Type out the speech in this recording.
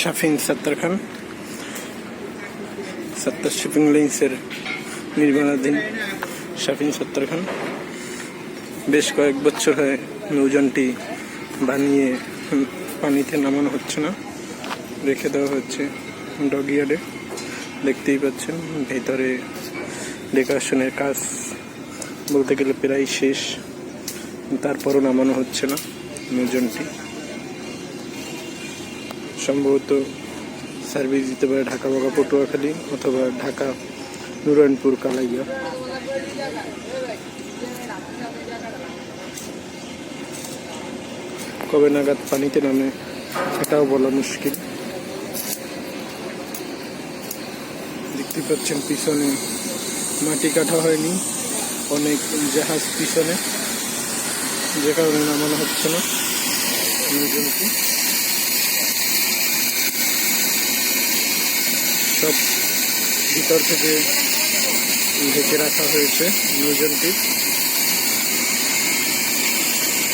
শাফিন সত্তার খান। সত্তার শিপিং লাইন্সের নির্মাণাধীন শাফিন সত্তার খান। বেশ কয়েক বছর হয়ে নৌযানটি বানিয়ে পানিতে নামানো হচ্ছে না। রেখে দেওয়া হচ্ছে ডগিয়ার্ডে দেখতেই পাচ্ছেন, ভেতরে ডেকোরেশনের কাজ বলতে গেলে প্রায় শেষ। তারপরও নামানো হচ্ছে না নৌযানটি। সম্ভবত সার্ভিস দিতে পারে ঢাকা বাগা পটুয়াখালী অথবা ঢাকা নুরায়ণপুর কালাইয়া। কবে নাগাদ পানিতে নামে সেটাও বলা মুশকিল। দেখতে পাচ্ছেন পিছনে মাটি কাটা হয়নি, অনেক জাহাজ পিছনে। যে কারণে নামানো হচ্ছে না। সব ভিতর থেকে ঢেকে রাখা হয়েছে নৌজনটি